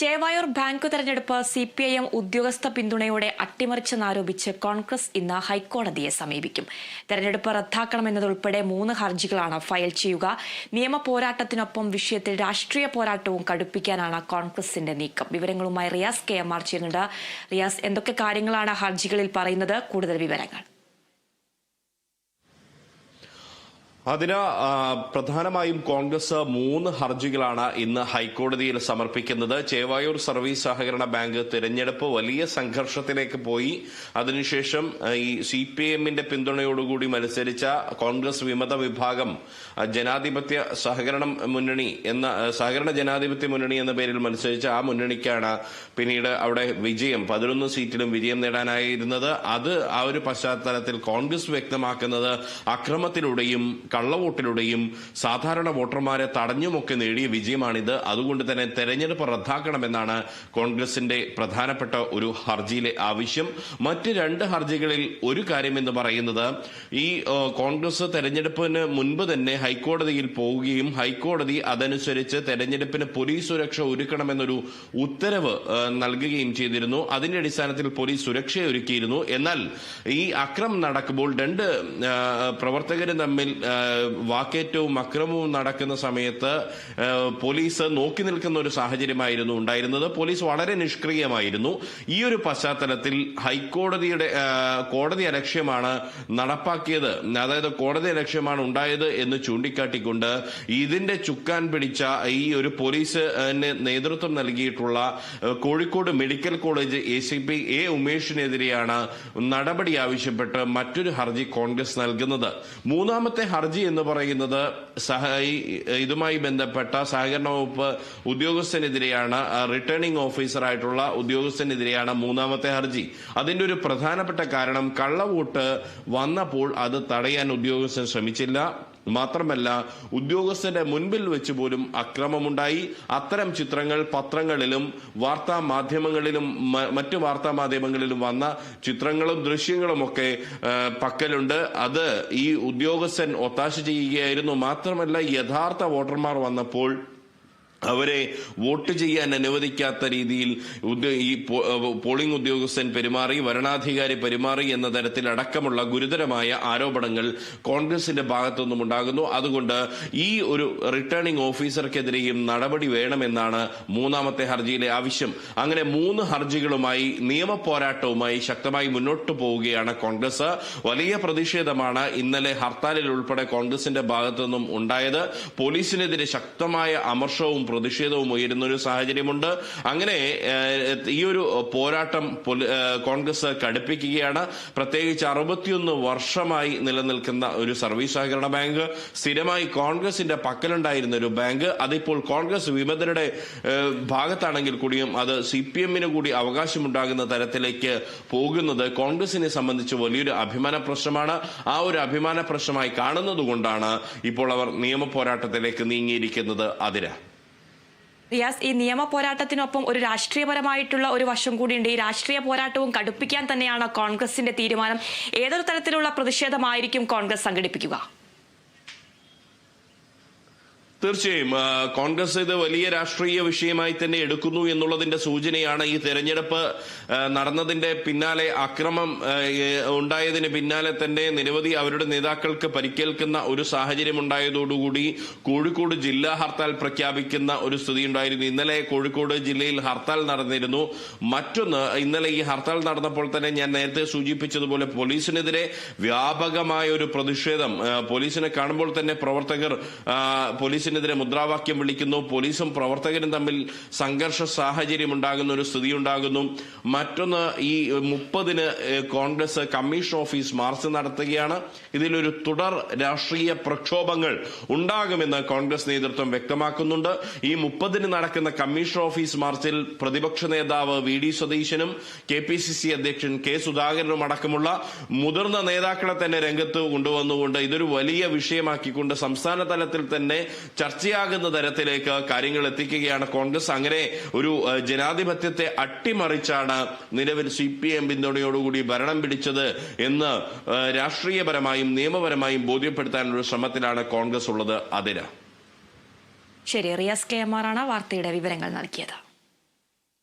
Chevayur bank തെരഞ്ഞെടുപ്പ് C P I M ഉദ്യോഗസ്ഥ പിന്തുണയോടെ അട്ടിമറിച്ചെന്നാരോപിച്ച് കോൺഗ്രസ് ഇന്ന് ഹൈക്കോടതിയെ സമീപിക്കും. തെരഞ്ഞെടുപ്പ് റദ്ദാക്കണമെന്നതുൾപ്പെടെ മൂന്ന് ഹർജികളാണ് ഫയൽ ചെയ്യുക. നിയമ പോരാട്ടത്തിനൊപ്പം വിഷയത്തിൽ രാഷ്ട്രീയ പോരാട്ടവും കടുപ്പിക്കാനാണ് കോൺഗ്രസിന്റെ നീക്കം. വിവരങ്ങളുമായി റിയാസ് കെ എം ആർ ചെയ്യുന്നുണ്ട് റിയാസ് എന്തൊക്കെ കാര്യങ്ങളാണ് ഹർജികളിൽ പറയുന്നത്? കൂടുതൽ വിവരങ്ങൾ. അതിന് പ്രധാനമായും കോൺഗ്രസ് മൂന്ന് ഹർജികളാണ് ഇന്ന് ഹൈക്കോടതിയിൽ സമർപ്പിക്കുന്നത്. ചേവായൂർ സർവീസ് സഹകരണ ബാങ്ക് തിരഞ്ഞെടുപ്പ് വലിയ സംഘർഷത്തിലേക്ക് പോയി. അതിനുശേഷം ഈ സി പി എമ്മിന്റെ പിന്തുണയോടുകൂടി മത്സരിച്ച കോൺഗ്രസ് വിമത വിഭാഗം ജനാധിപത്യ സഹകരണ മുന്നണി എന്ന സഹകരണ ജനാധിപത്യ മുന്നണി എന്ന പേരിൽ മത്സരിച്ച ആ മുന്നണിക്കാണ് പിന്നീട് അവിടെ വിജയം പതിനൊന്ന് സീറ്റിലും വിജയം നേടാനായിരുന്നത്. അത് ആ ഒരു പശ്ചാത്തലത്തിൽ കോൺഗ്രസ് വ്യക്തമാക്കുന്നത് അക്രമത്തിലൂടെയും കള്ളവോട്ടിലൂടെയും സാധാരണ വോട്ടർമാരെ തടഞ്ഞുമൊക്കെ നേടിയ വിജയമാണിത്. അതുകൊണ്ട് തന്നെ തെരഞ്ഞെടുപ്പ് റദ്ദാക്കണമെന്നാണ് കോൺഗ്രസിന്റെ പ്രധാനപ്പെട്ട ഒരു ഹർജിയിലെ ആവശ്യം. മറ്റ് രണ്ട് ഹർജികളിൽ ഒരു കാര്യം എന്ന് പറയുന്നത് ഈ കോൺഗ്രസ് തെരഞ്ഞെടുപ്പിന് മുൻപ് തന്നെ ഹൈക്കോടതിയിൽ പോവുകയും ഹൈക്കോടതി അതനുസരിച്ച് തെരഞ്ഞെടുപ്പിന് പോലീസ് സുരക്ഷ ഒരുക്കണമെന്നൊരു ഉത്തരവ് നൽകുകയും ചെയ്തിരുന്നു. അതിന്റെ അടിസ്ഥാനത്തിൽ പോലീസ് സുരക്ഷ ഒരുക്കിയിരുന്നു. എന്നാൽ ഈ അക്രമം നടക്കുമ്പോൾ രണ്ട് പ്രവർത്തകരും തമ്മിൽ വാക്കേറ്റവും അക്രമവും നടക്കുന്ന സമയത്ത് പോലീസ് നോക്കി നിൽക്കുന്ന ഒരു സാഹചര്യമായിരുന്നു ഉണ്ടായിരുന്നത്. പോലീസ് വളരെ നിഷ്ക്രിയമായിരുന്നു. ഈ ഒരു പശ്ചാത്തലത്തിൽ ഹൈക്കോടതിയുടെ കോടതി അലക്ഷ്യമാണ് നടപ്പാക്കിയത്. അതായത് കോടതി അലക്ഷ്യമാണ് ഉണ്ടായത് എന്ന് ചൂണ്ടിക്കാട്ടിക്കൊണ്ട് ഇതിന്റെ ചുക്കാൻ പിടിച്ച ഈ ഒരു പോലീസ് നേതൃത്വം നൽകിയിട്ടുള്ള Kozhikode medical college A C P A ഉമേഷിനെതിരെയാണ് നടപടി ആവശ്യപ്പെട്ട് മറ്റൊരു ഹർജി കോൺഗ്രസ് നൽകുന്നത്. മൂന്നാമത്തെ ഹർജി എന്ന് പറയുന്നത് സഹ ഇതുമായി ബന്ധപ്പെട്ട സഹകരണ വകുപ്പ് ഉദ്യോഗസ്ഥനെതിരെയാണ് റിട്ടേണിംഗ് ഓഫീസറായിട്ടുള്ള ഉദ്യോഗസ്ഥനെതിരെയാണ് മൂന്നാമത്തെ ഹർജി. അതിന്റെ ഒരു പ്രധാനപ്പെട്ട കാരണം കള്ളവോട്ട് വന്നപ്പോൾ അത് തടയാൻ ഉദ്യോഗസ്ഥൻ ശ്രമിച്ചില്ല. മാത്രമല്ല ഉദ്യോഗസ്ഥന്റെ മുൻപിൽ വെച്ച് പോലും അക്രമമുണ്ടായി. അത്തരം ചിത്രങ്ങൾ പത്രങ്ങളിലും വാർത്താ മാധ്യമങ്ങളിലും മറ്റ് വാർത്താ മാധ്യമങ്ങളിലും വന്ന ചിത്രങ്ങളും ദൃശ്യങ്ങളും ഒക്കെ പക്കലുണ്ട്. അത് ഈ ഉദ്യോഗസ്ഥൻ ഒത്താശ ചെയ്യുകയായിരുന്നു. മാത്രമല്ല യഥാർത്ഥ വോട്ടർമാർ വന്നപ്പോൾ അവരെ വോട്ട് ചെയ്യാൻ അനുവദിക്കാത്ത രീതിയിൽ ഈ പോളിംഗ് ഉദ്യോഗസ്ഥൻ പെരുമാറി വരണാധികാരി പെരുമാറി എന്ന തരത്തിൽ അടക്കമുള്ള ഗുരുതരമായ ആരോപണങ്ങൾ കോൺഗ്രസിന്റെ ഭാഗത്തുനിന്നും ഉണ്ടാകുന്നു. അതുകൊണ്ട് ഈ ഒരു റിട്ടേണിംഗ് ഓഫീസർക്കെതിരെയും നടപടി വേണമെന്നാണ് മൂന്നാമത്തെ ഹർജിയിലെ ആവശ്യം. അങ്ങനെ മൂന്ന് ഹർജികളുമായി നിയമ പോരാട്ടവുമായി ശക്തമായി മുന്നോട്ട് പോവുകയാണ് കോൺഗ്രസ്. വലിയ പ്രതിഷേധമാണ് ഇന്നലെ ഹർത്താലിൽ ഉൾപ്പെടെ കോൺഗ്രസിന്റെ ഭാഗത്തുനിന്നും ഉണ്ടായത്. പോലീസിനെതിരെ ശക്തമായ അമർഷവും പ്രതിഷേധവും ഉയരുന്ന ഒരു സാഹചര്യമുണ്ട്. അങ്ങനെ ഈ ഒരു പോരാട്ടം കോൺഗ്രസ് കടുപ്പിക്കുകയാണ്. പ്രത്യേകിച്ച് അറുപത്തിയൊന്ന് വർഷമായി നിലനിൽക്കുന്ന ഒരു സർവീസ് സഹകരണ ബാങ്ക് സ്ഥിരമായി കോൺഗ്രസിന്റെ പക്കലുണ്ടായിരുന്ന ഒരു ബാങ്ക്. അതിപ്പോൾ കോൺഗ്രസ് വിമതരുടെ ഭാഗത്താണെങ്കിൽ കൂടിയും അത് സി പി എമ്മിന് കൂടി അവകാശമുണ്ടാകുന്ന തരത്തിലേക്ക് പോകുന്നത് കോൺഗ്രസിനെ സംബന്ധിച്ച് വലിയൊരു അഭിമാന പ്രശ്നമാണ്. ആ ഒരു അഭിമാന പ്രശ്നമായി കാണുന്നത് കൊണ്ടാണ് ഇപ്പോൾ അവർ നിയമ പോരാട്ടത്തിലേക്ക് നീങ്ങിയിരിക്കുന്നത്. അതിര. റിയാസ് ഈ നിയമ പോരാട്ടത്തിനൊപ്പം ഒരു രാഷ്ട്രീയപരമായിട്ടുള്ള ഒരു വശം കൂടിയുണ്ട്. ഈ രാഷ്ട്രീയ പോരാട്ടവും കടുപ്പിക്കാൻ തന്നെയാണ് കോൺഗ്രസിന്റെ തീരുമാനം. ഏതൊരു തരത്തിലുള്ള പ്രതിഷേധമായിരിക്കും കോൺഗ്രസ് സംഘടിപ്പിക്കുക? തീർച്ചയായും കോൺഗ്രസ് ഇത് വലിയ രാഷ്ട്രീയ വിഷയമായി തന്നെ എടുക്കുന്നു എന്നുള്ളതിന്റെ സൂചനയാണ് ഈ തെരഞ്ഞെടുപ്പ് നടന്നതിന്റെ പിന്നാലെ അക്രമം ഉണ്ടായതിന് പിന്നാലെ തന്നെ നിരവധി അവരുടെ നേതാക്കൾക്ക് പരിക്കേൽക്കുന്ന ഒരു സാഹചര്യം ഉണ്ടായതോടുകൂടി കോഴിക്കോട് ജില്ലാ ഹർത്താൽ പ്രഖ്യാപിക്കുന്ന ഒരു സ്ഥിതി ഉണ്ടായിരുന്നു. ഇന്നലെ കോഴിക്കോട് ജില്ലയിൽ ഹർത്താൽ നടന്നിരുന്നു. മറ്റൊന്ന് ഇന്നലെ ഈ ഹർത്താൽ നടന്നപ്പോൾ തന്നെ ഞാൻ നേരത്തെ സൂചിപ്പിച്ചതുപോലെ പോലീസിനെതിരെ വ്യാപകമായ ഒരു പ്രതിഷേധം പോലീസിനെ കാണുമ്പോൾ തന്നെ പ്രവർത്തകർ ആ, പോലീസിനെതിരെ മുദ്രാവാക്യം വിളിക്കുന്നു. പോലീസും പ്രവർത്തകരും തമ്മിൽ സംഘർഷ സാഹചര്യം ഉണ്ടാകുന്ന ഒരു സ്ഥിതി ഉണ്ടാകുന്നു മറ്റൊന്ന് ഈ മുപ്പതിന് കോൺഗ്രസ് കമ്മീഷൻ ഓഫീസ് മാർച്ച് നടത്തുകയാണ്. ഇതിലൊരു തുടർ രാഷ്ട്രീയ പ്രക്ഷോഭങ്ങൾ ഉണ്ടാകുമെന്ന് കോൺഗ്രസ് നേതൃത്വം വ്യക്തമാക്കുന്നുണ്ട്. ഈ മുപ്പതിന് നടക്കുന്ന കമ്മീഷൻ ഓഫീസ് മാർച്ചിൽ പ്രതിപക്ഷ നേതാവ് വി ഡി സതീശനും കെ പി സി സി അധ്യക്ഷൻ കെ സുധാകരനും അടക്കമുള്ള മുതിർന്ന നേതാക്കളെ തന്നെ രംഗത്ത് കൊണ്ടുവന്നുകൊണ്ട് ഇതൊരു വലിയ വിഷയമാക്കിക്കൊണ്ട് സംസ്ഥാന തലത്തിൽ തന്നെ ചർച്ചയാകുന്ന തരത്തിലേക്ക് കാര്യങ്ങൾ എത്തിക്കുകയാണ്. കോൺഗ്രസ് അങ്ങനെ ഒരു ജനാധിപത്യത്തെ അട്ടിമറിച്ചാണ് നിലവിൽ സി പി എം പിന്തുണയോടുകൂടി ഭരണം പിടിച്ചത് എന്ന് രാഷ്ട്രീയപരമായും നിയമപരമായും ബോധ്യപ്പെടുത്താനുള്ള ശ്രമത്തിലാണ് കോൺഗ്രസ് ഉള്ളത്. അതിന്. ശരി റിയാസ് കെ എം ആർ ആണ് വാർത്തയുടെ വിവരങ്ങൾ നൽകിയത്.